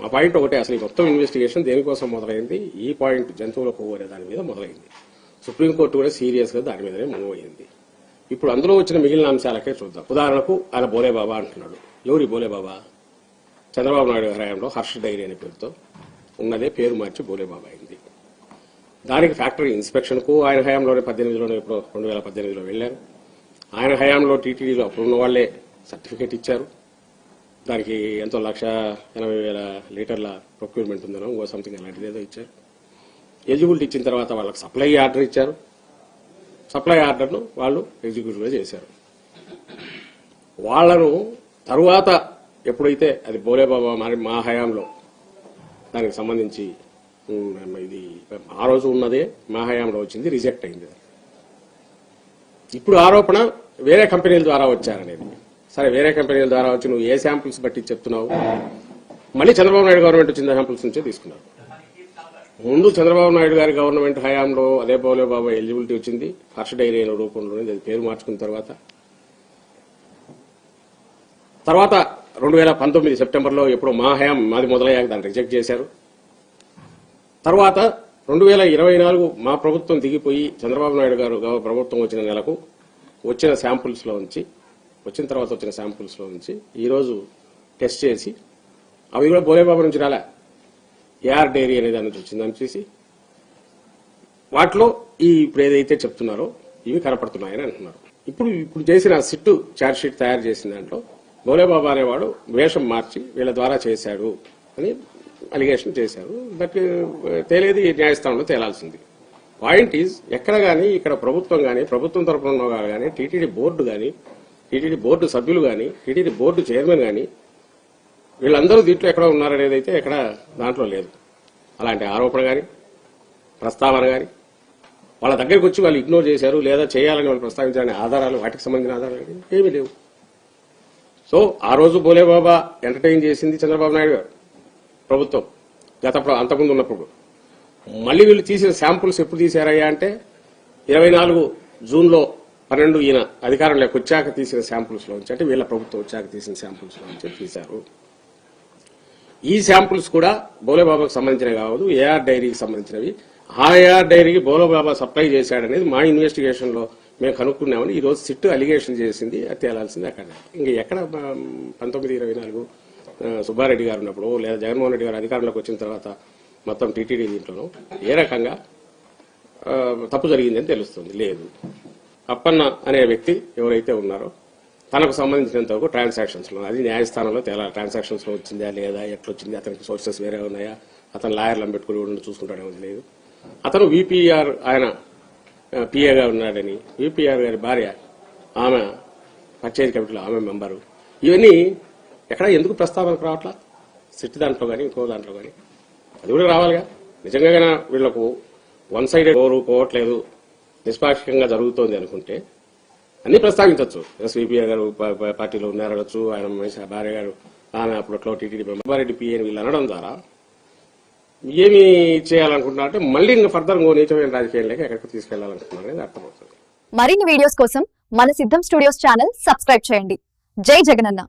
మా పాయింట్ ఒకటే అసలు ఈ మొత్తం ఇన్వెస్టిగేషన్ దేనికోసం మొదలైంది? ఈ పాయింట్ జంతువుల కొవ్వు అనే దాని మీద మొదలైంది. సుప్రీంకోర్టు కూడా సీరియస్గా దాని మీదనే మూవ్ అయింది ఇప్పుడు అందులో వచ్చిన మిగిలిన అంశాలకే చూద్దాం. ఉదాహరణకు ఆయన బోలేబాబా అంటున్నాడు. ఎవరి బోలేబాబా? చంద్రబాబు నాయుడు హయాంలో హర్ష డైరీ అనే పేరుతో ఉన్నదే పేరు మార్చి బోలేబాబా అయింది. దానికి ఫ్యాక్టరీ ఇన్స్పెక్షన్కు ఆయన హయాంలోనే పద్దెనిమిదిలోనే ఇప్పుడు రెండు వేల పద్దెనిమిదిలో వెళ్ళారు. ఆయన హయాంలో టీటీడీలో అప్పుడున్న వాళ్ళే సర్టిఫికేట్ ఇచ్చారు. దానికి ఎంతో లక్ష ఎనభై వేల లీటర్ల ప్రొక్యూర్మెంట్ ఉందనో ఓ సంథింగ్ అలాంటిది ఏదో ఇచ్చారు. ఎలిజిబిలిటీ ఇచ్చిన తర్వాత వాళ్ళకి సప్లై ఆర్డర్ ఇచ్చారు. సప్లై ఆర్డర్ను వాళ్ళు ఎగ్జిక్యూటివ్గా చేశారు. వాళ్ళను తరువాత ఎప్పుడైతే అది బోలేబాబా మరి మా హయాంలో దానికి సంబంధించి ఇది ఆ రోజు ఉన్నదే మా హయాంలో వచ్చింది రిజెక్ట్ అయింది. ఇప్పుడు ఆరోపణ వేరే కంపెనీల ద్వారా వచ్చారనేది. సరే వేరే కంపెనీల ద్వారా వచ్చి నువ్వు ఏ శాంపుల్స్ బట్టి చెప్తున్నావు? మళ్ళీ చంద్రబాబు నాయుడు గవర్నమెంట్ వచ్చిన శాంపుల్స్ నుంచే తీసుకున్నారు ముందు చంద్రబాబు నాయుడు గారి గవర్నమెంట్ హయాంలో అదే బౌలే బాబా ఎలిజిబిలిటీ వచ్చింది. హర్ష డైరీ అనే రూపంలో అది పేరు మార్చుకున్న తర్వాత. తర్వాత రెండు వేల పంతొమ్మిది సెప్టెంబర్లో ఎప్పుడో మా హయాం మాది మొదలయ్యాక దాన్ని రిజెక్ట్ చేశారు. తర్వాత రెండు వేల ఇరవై నాలుగు మా ప్రభుత్వం దిగిపోయి చంద్రబాబు నాయుడు గారు ప్రభుత్వం వచ్చిన నెలకు వచ్చిన శాంపుల్స్లో ఉంచి నుంచి వచ్చిన తర్వాత వచ్చిన శాంపుల్స్లో నుంచి ఈరోజు టెస్ట్ చేసి అవి కూడా బోలేబాబు నుంచి రాలే. ఏఆర్ డైరీ అనే దాని నుంచి వచ్చిందని చూసి వాటిలో ఈ ఇప్పుడు ఏదైతే చెప్తున్నారో ఇవి కనపడుతున్నాయని అంటున్నారు. ఇప్పుడు ఇప్పుడు చేసిన సిట్టు చార్జ్షీట్ తయారు చేసిన దాంట్లో బోలేబాబా అనేవాడు వేషం మార్చి వీళ్ళ ద్వారా చేశాడు అని అలిగేషన్ చేశారు. బట్ తేలేది న్యాయస్థానంలో తేలాల్సింది. పాయింట్ ఈజ్ ఎక్కడ గానీ ఇక్కడ ప్రభుత్వం గానీ ప్రభుత్వం తరపున ఉన్న వాళ్ళు గానీ టీటీడీ బోర్డు గానీ టీటీడీ బోర్డు సభ్యులు కానీ టీటీడీ బోర్డు చైర్మన్ కానీ వీళ్ళందరూ దీంట్లో ఎక్కడ ఉన్నారనేది అయితే ఎక్కడ దాంట్లో లేదు. అలాంటి ఆరోపణ గాని ప్రస్తావన గాని వాళ్ళ దగ్గరికి వచ్చి వాళ్ళు ఇగ్నోర్ చేశారు లేదా చేయాలని వాళ్ళు ప్రస్తావించాలనే ఆధారాలు వాటికి సంబంధించిన ఆధారాలు ఏమీ లేవు. సో ఆ రోజు బోలేబాబా ఎంటర్టైన్ చేసింది చంద్రబాబు నాయుడు గారు ప్రభుత్వం గత అంతకుముందు ఉన్నప్పుడు. మళ్ళీ వీళ్ళు తీసిన శాంపుల్స్ ఎప్పుడు తీశారయ్యా అంటే ఇరవై నాలుగు జూన్లో పన్నెండు ఈయన అధికారంలోకి వచ్చాక తీసిన శాంపుల్స్ నుంచి అంటే వీళ్ళ ప్రభుత్వం వచ్చాక తీసిన శాంపుల్స్ నుంచి తీశారు. ఈ శాంపుల్స్ కూడా బోలేబాబాకు సంబంధించినవి కావద్దు ఏఆర్ డైరీకి సంబంధించినవి. ఆ ఏఆర్ డైరీకి బోలేబాబా సప్లై చేశాడనేది మా ఇన్వెస్టిగేషన్లో మేము కనుక్కున్నామని ఈ రోజు సిట్ అలిగేషన్ చేసింది అది తేలాల్సింది అక్కడ. ఇంకా ఎక్కడ పంతొమ్మిది ఇరవై నాలుగు సుబ్బారెడ్డి గారు ఉన్నప్పుడు లేదా జగన్మోహన్ రెడ్డి గారు అధికారంలోకి వచ్చిన తర్వాత మొత్తం టీటీడీ దీంట్లోనూ ఏ రకంగా తప్పు జరిగిందని తెలుస్తుంది. లేదు. అప్పన్న అనే వ్యక్తి ఎవరైతే ఉన్నారో తనకు సంబంధించినంత వరకు ట్రాన్సాక్షన్స్లో అది న్యాయస్థానంలో తేలాలి ట్రాన్సాక్షన్స్లో వచ్చిందా లేదా ఎట్లొచ్చింది అతనికి సోర్సెస్ వేరే ఉన్నాయా అతను లాయర్లను పెట్టుకుని ఉండి చూసుకుంటాడేమో తెలియదు. అతను విపిఆర్ ఆయన పిఏగా ఉన్నాడని విపిఆర్ గారి భార్య ఆమె పంచాయతీ కమిటీలో ఆమె మెంబరు. ఇవన్నీ ఎక్కడ ఎందుకు ప్రస్తావనకు రావట్లా? సిట్ దాంట్లో కానీ ఇంకో దాంట్లో కానీ అది కూడా రావాలిగా. నిజంగా వీళ్ళకు వీళ్ళకు వన్ సైడెడ్ ఓరు పోవట్లేదు. నిష్పాక్షికంగా జరుగుతోంది అనుకుంటే అన్ని ప్రస్తావించవచ్చు ఎస్వీపీఆర్ గారు పార్టీలో ఉన్నారనొచ్చు ఆయన భార్య గారు ఆమె అప్పట్లో టీటీడీ మెంబారెడ్డి పిఏని వీళ్ళు అనడం ద్వారా ఏమి చేయాలనుకుంటున్నారంటే మళ్ళీ ఫర్దర్ ఇంకో నీచమైన రాజకీయం లేక ఎక్కడికి తీసుకెళ్ళాలనుకుంటున్నారు అనేది అర్థమవుతుంది. మరిన్ని వీడియోస్ కోసం మన సిద్ధం స్టూడియోస్ ఛానల్ సబ్స్క్రైబ్ చేయండి. జై జగనన్న.